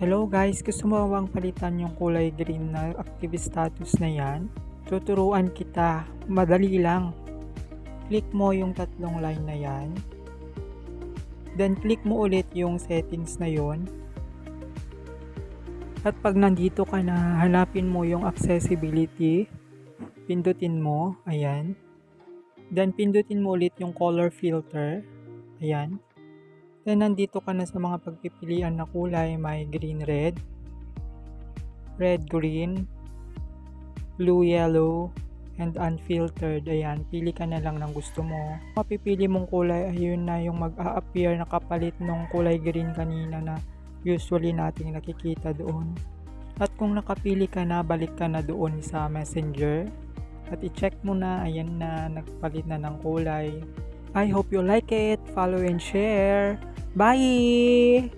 Hello guys, gusto mo bang palitan yung kulay green na active status na yan? Tuturuan kita, madali lang. Click mo yung tatlong line na yan. Then click mo ulit yung settings na yon. At pag nandito ka na, hanapin mo yung accessibility. Pindutin mo, ayan. Then pindutin mo ulit yung color filter. Ayan. Then nandito ka na sa mga pagpipilian na kulay, may green red, red green, blue yellow, and unfiltered. Ayan, pili ka na lang ng gusto mo. Mapipili mong kulay, ayun na yung mag-a-appear na kapalit ng kulay green kanina na usually nating nakikita doon. At kung nakapili ka na, balik ka na doon sa messenger. At i-check mo na, ayan na, nagpalit na ng kulay. I hope you like it. Follow and share. Bye!